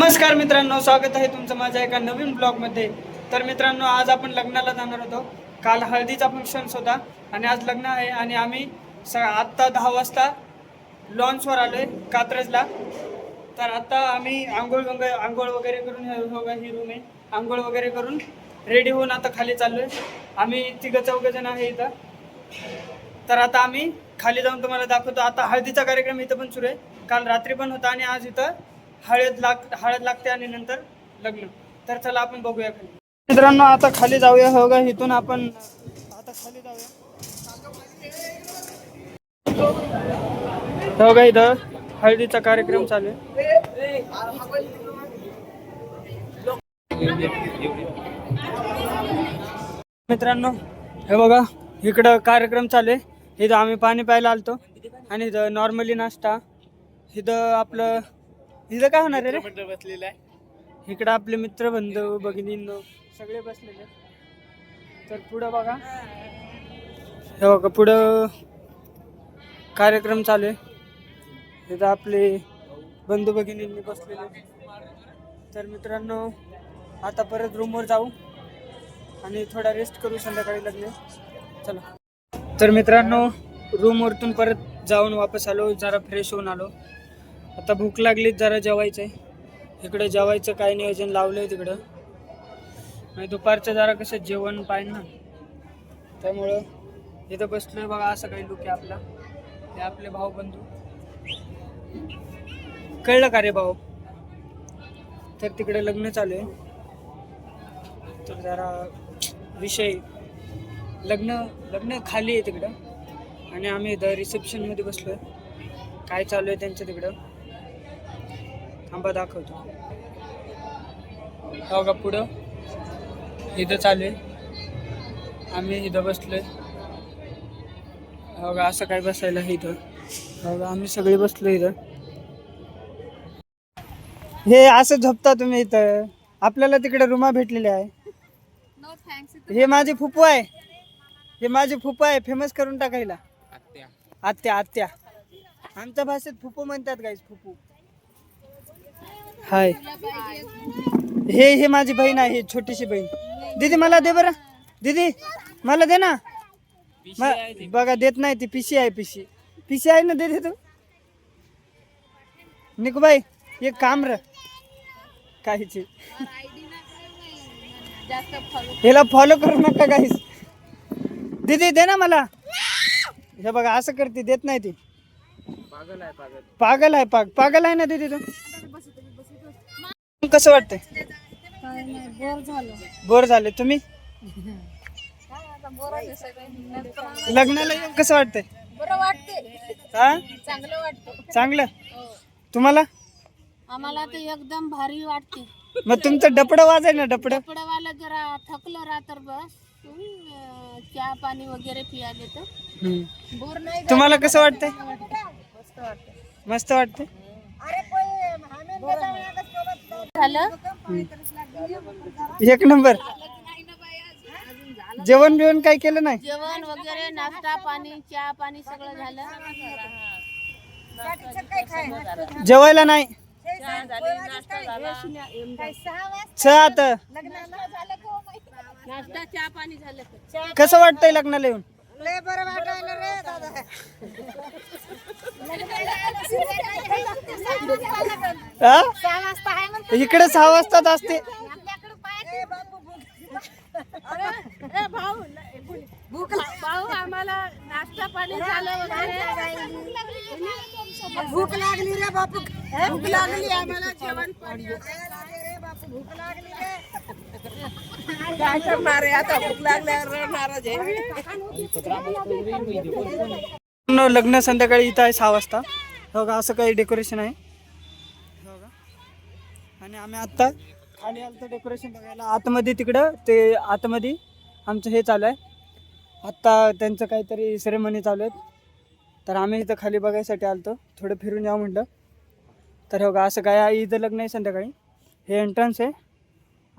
नमस्कार मित्रांनो स्वागत आहे तुमचं माझ्या एका नवीन ब्लॉगमध्ये. तर मित्रांनो आज आपण लग्नाला जाणार होतो. काल हळदीचा फंक्शन्स होता आणि आज लग्न आहे आणि आम्ही स आत्ता दहा वाजता लॉन्चवर आलो आहे कात्रजला. तर आत्ता आम्ही आंघोळ वगैरे आंघोळ वगैरे करून ही रूम आहे. आंघोळ वगैरे करून रेडी होऊन आता खाली चाललो आहे आम्ही तिघं चौघं जण आहे इथं. तर आता आम्ही खाली जाऊन तुम्हाला दाखवतो. आता हळदीचा कार्यक्रम इथं पण सुरू आहे. काल रात्री पण होता आणि आज इथं हळद लाग हळद लागते आणि नंतर लग्न. तर चला आपण बघूया खाली. मित्रांनो आता खाली जाऊया. हो गा इथून आपण आता खाली जाऊया. हो गा इथं हळदीचा कार्यक्रम चालू आहे. मित्रांनो हे बघा इकडं कार्यक्रम चालू आहे. इथं आम्ही पाणी प्यायला आलतो. आणि इथं नॉर्मली नाश्ता. इथं आपलं इथं काय होणार आहे रे? बसलेला आहे. इकडं आपले मित्र बंधू भगिनींनो सगळे बसलेले तर पुढं बघा. हे बघा पुढं कार्यक्रम चालू आहे. इथं आपले बंधू भगिनींनी बसलेले तर मित्रांनो आता परत रूमवर जाऊ आणि थोडा रेस्ट करू संध्याकाळी लग्न. चला. तर मित्रांनो रूमवरतून परत जाऊन वापस आलो. जरा फ्रेश होऊन आलो. आता भूक लागलीच जरा जेवायचं आहे इकडे जेवायचं काय नियोजन लावलं आहे तिकडं. आणि दुपारचं जरा कसं जेवण पाहिजे ना. त्यामुळं इथं बसलोय बघा असं काही लुक आहे आपला. हे आपले भाऊ बंधू. कळलं का रे भाऊ? तर तिकडे लग्न चालू आहे. तर जरा विषय. लग्न लग्न खाली आहे तिकडं. आणि आम्ही इथं रिसेप्शनमध्ये बसलोय. काय चालू आहे त्यांचं तिकडं? थांबा दाखवतो. हो का पुढं? इथं चालू आहे. आम्ही इथं बसलोय. हो का असं काय बसायला आहे इथं? हो का आम्ही सगळे बसलो इथं. हे असं झोपता तुम्ही इथं? आपल्याला तिकडे रुमा भेटलेल्या आहे. नो थँक्स हे माझे फुफू आहे. हे माझे फुफू आहे फेमस करून टाकायला. आत्या. आत्या आत्या. आमच्या भाषेत फुफू म्हणतात गाईस फुफू हाय. हे हे माझी बहीण आहे ही छोटीशी बहीण. दीदी मला दे बरं. दीदी मला दे ना. बघा देत नाही ती पिशी आहे पिशी. पिशी आहे ना दे तू? निकूबाई एक काम र. काहीची. जास्त फॉलो करू नका काहीच दीदी दे ना मला. हे बघा असं करते देत नाही ती. पागल आहे पागल. पागल आहे पाग पागल आहे ना दीदी तू? कसं वाटतंय? काय नाही बोर झालो. बोर झाले. तुम्ही? लग्नाला येऊन कसं वाटतंय? बरं वाटते हा? चांगलं वाटतं चांगलं? हो. तुम्हाला? आम्हाला तर एकदम भारी वाटते मग तुमचं डपडं वाजाय ना डपडं. कपड्यावाला जरा थकलं राह तर बस अं, चहा पाणी वगैरे तर. हम्म. बोर नाही तुम्हाला कसं वाटतंय? मस्त वाटतं मस्त वाटतंय? झालं? एक नंबर. जेवण बिवण काही केलं नाही? जेवण वगैरे नाश्ता पाणी चहा पाणी सगळं झालं. जेवायला नाही. चहा आता नाश्ता चहा लग्नाला येऊन हा? इकडे सहा वाजताच असते भाऊ आम्हाला नाश्ता पाणी झालं वगैरे. भूक लागली रे बापू भूक लागली आम्हाला जेवण पाणी. भूक लागली. रे काय करणार आहे आता भूक लागल्यावर आहे. लग्न संध्याकाळी इथं आहे सहा वाजता. हो का असं काही डेकोरेशन आहे? हो का? आणि आम्ही आत्ता खाली आलं डेकोरेशन बघायला. आतमध्ये तिकडं ते आतमध्ये आमचं हे चालू आहे. आत्ता त्यांचं काहीतरी सेरेमनी चालू आहेत. तर आम्ही इथं खाली बघायसाठी आलतो. थोडं फिरून यावं म्हटलं. तर हो का असं काय आहे इथं लग्न आहे संध्याकाळी. हे एंट्रन्स आहे.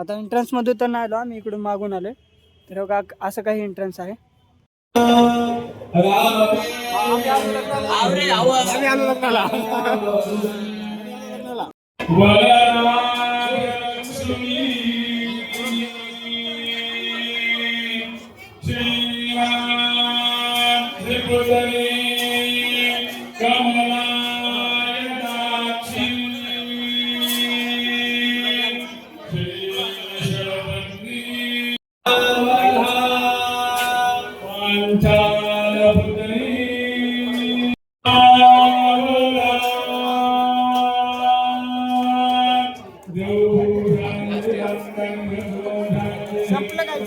आता एंट्रन्समधून तर नाही आलो आम्ही इकडून मागून आलो तर का असं काही एंट्रन्स आहे. लग्नाला.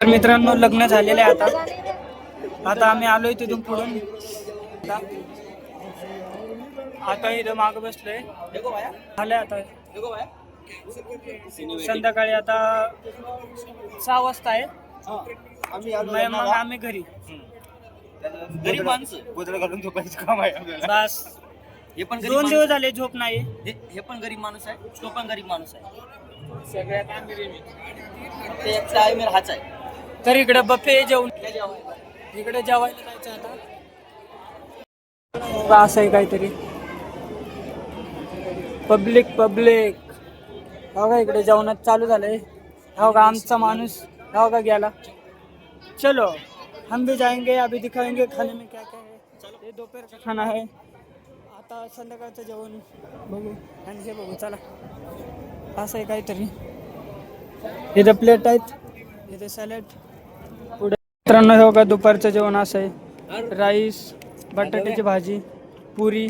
तर मित्रांनो लग्न झालेले आहे आता. आता आम्ही आलोय तिथून पुढून. आता- इथं माग बसलोय. झालंय आता. संध्याकाळी आता सहा वाजता आहे. मग आम्ही घरी. गरीब माणसं. घालून झोपायचं काम आहे बस. हे पण गरीब दोन माणूस दिवस झाले झोप नाही. हे- हे पण गरीब माणूस आहे तो पण गरीब माणूस आहे. सगळ्यात ते एकटा आहे मेरा हाच आहे. तर इकडे बफे जेवण. इकडे जेवायला जायचं आता. असं आहे काहीतरी. Public public. बघा इकडे जेवणात चालू झालंय. हो का आमचा माणूस. हो का गेला. चलो हम भी जाएंगे अभी दिखाएंगे खाने में क्या क्या है. ये दोपहर का खाना है. आता संध्याकाळचं जेवण बघू आणि हे बघू चला. असं आहे काहीतरी. इथं प्लेट आहेत. इथे सॅलेड पुढे मित्रांनो हे बघा दुपारचं जेवण असं आहे. राईस बटाट्याची भाजी पुरी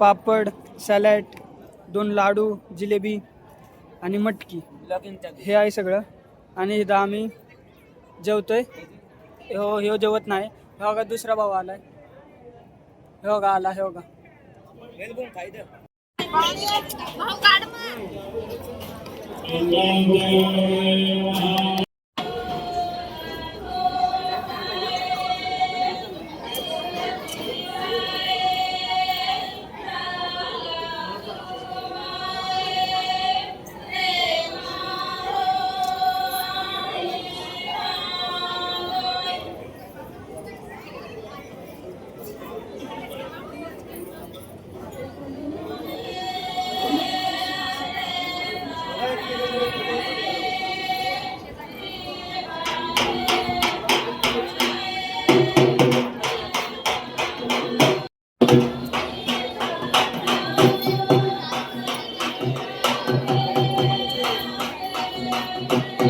पापड सॅलड दोन लाडू जिलेबी आणि मटकी. हे आहे सगळं. आणि इथं आम्ही जेवतोय. हो ह्यो जेवत नाही. हे बघा दुसरा भाऊ आलाय. हे बघा आला हे बघा. भाऊ काढ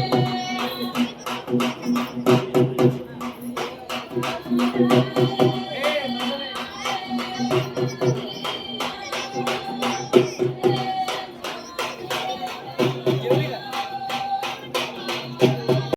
मग.